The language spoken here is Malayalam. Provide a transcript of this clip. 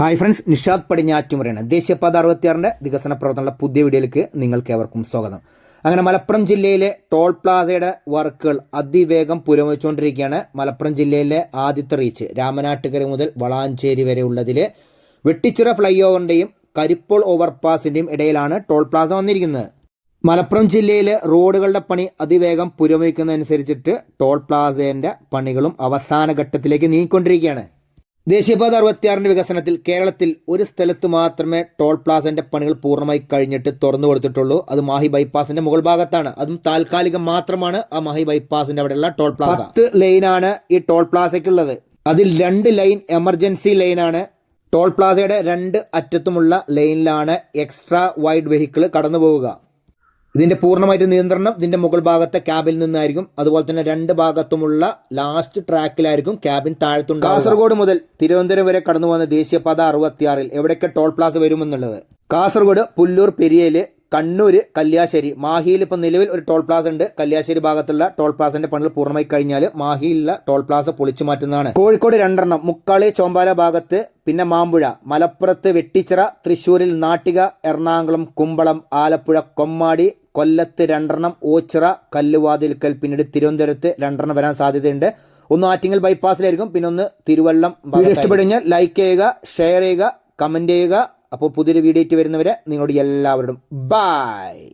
Hi friends Nishad പടിഞ്ഞാറ്റുമുറയാണ്. ദേശീയപാത അറുപത്തിയാറിന്റെ വികസന പ്രവർത്തനമുള്ള പുതിയ വീഡിയോയിലേക്ക് നിങ്ങൾക്ക് ഏവർക്കും സ്വാഗതം. അങ്ങനെ മലപ്പുറം ജില്ലയിലെ ടോൾ പ്ലാസയുടെ വർക്കുകൾ അതിവേഗം പുരോഗമിച്ചുകൊണ്ടിരിക്കുകയാണ്. മലപ്പുറം ജില്ലയിലെ ആദ്യത്തെ റീച്ച് രാമനാട്ടുകര മുതൽ വളാഞ്ചേരി വരെ ഉള്ളതിൽ വെട്ടിച്ചിറ ഫ്ലൈ ഓവറിന്റെയും കരിപ്പോൾ ഓവർപാസിന്റെയും ഇടയിലാണ് ടോൾ പ്ലാസ വന്നിരിക്കുന്നത്. മലപ്പുറം ജില്ലയിലെ റോഡുകളുടെ പണി അതിവേഗം പുരോഗമിക്കുന്നതനുസരിച്ചിട്ട് ടോൾ പ്ലാസേന്റെ പണികളും അവസാന ഘട്ടത്തിലേക്ക് നീങ്ങിക്കൊണ്ടിരിക്കുകയാണ്. ദേശീയപാത അറുപത്തിയാറിന്റെ വികസനത്തിൽ കേരളത്തിൽ ഒരു സ്ഥലത്ത് മാത്രമേ ടോൾ പ്ലാസന്റെ പണികൾ പൂർണമായി കഴിഞ്ഞിട്ട് തുറന്നു കൊടുത്തിട്ടുള്ളൂ. അത് മാഹി ബൈപ്പാസിന്റെ മുകൾ ഭാഗത്താണ്. അതും താൽക്കാലികം മാത്രമാണ് ആ മാഹി ബൈപ്പാസിന്റെ അവിടെയുള്ള ടോൾ പ്ലാസ. പത്ത് ലൈനാണ് ഈ ടോൾ പ്ലാസയ്ക്കുള്ളത്. അതിൽ രണ്ട് ലൈൻ എമർജൻസി ലൈനാണ്. ടോൾ പ്ലാസയുടെ രണ്ട് അറ്റത്തുമുള്ള ലൈനിലാണ് എക്സ്ട്രാ വൈഡ് വെഹിക്കിൾ കടന്നു പോവുക ഇതിന്റെ പൂർണമായിട്ട് നിയന്ത്രണം ഇതിന്റെ മുകൾ ഭാഗത്തെ ക്യാബിൽ നിന്നായിരിക്കും. അതുപോലെ തന്നെ രണ്ട് ഭാഗത്തുമുള്ള ലാസ്റ്റ് ട്രാക്കിലായിരിക്കും ക്യാബിൻ താഴത്തുണ്ട് കാസർഗോഡ് മുതൽ തിരുവനന്തപുരം വരെ കടന്നു പോകുന്ന ദേശീയപാത അറുപത്തിയാറിൽ എവിടെയൊക്കെ ടോൾ പ്ലാസ വരുമെന്നുള്ളത്? കാസർഗോഡ് പുല്ലൂർ പെരിയയിൽ കണ്ണൂര് കല്യാശ്ശേരി. മാഹിയിൽ ഇപ്പം നിലവിൽ ഒരു ടോൾ പ്ലാസ ഉണ്ട്. കല്യാശ്ശേരി ഭാഗത്തുള്ള ടോൾ പ്ലാസന്റെ പണികൾ പൂർണമായി കഴിഞ്ഞാൽ മാഹിയിലുള്ള ടോൾ പ്ലാസ പൊളിച്ചു മാറ്റുന്നതാണ്. കോഴിക്കോട് രണ്ടെണ്ണം. മുക്കാളി ചോമ്പാല ഭാഗത്ത് പിന്നെ മാമ്പുഴ. മലപ്പുറത്ത് വെട്ടിച്ചിറ തൃശ്ശൂരിൽ നാട്ടിക എറണാകുളം കുമ്പളം ആലപ്പുഴ കൊമ്മാടി കൊല്ലത്ത് രണ്ടെണ്ണം ഓച്ചിറ കല്ലുവാതിൽക്കൽ പിന്നീട് തിരുവനന്തപുരത്ത് രണ്ടെണ്ണം വരാൻ സാധ്യതയുണ്ട്. ഒന്ന് ആറ്റിങ്ങൽ ബൈപ്പാസിലായിരിക്കും പിന്നെ ഒന്ന് തിരുവല്ലം വീഡിയോ ലൈക്ക് ചെയ്യുക ഷെയർ ചെയ്യുക കമന്റ് ചെയ്യുക. അപ്പോൾ പുതിയൊരു വീഡിയോ ആയിട്ട് വരുന്നവരെ നിങ്ങളോട് എല്ലാവരോടും ബായ്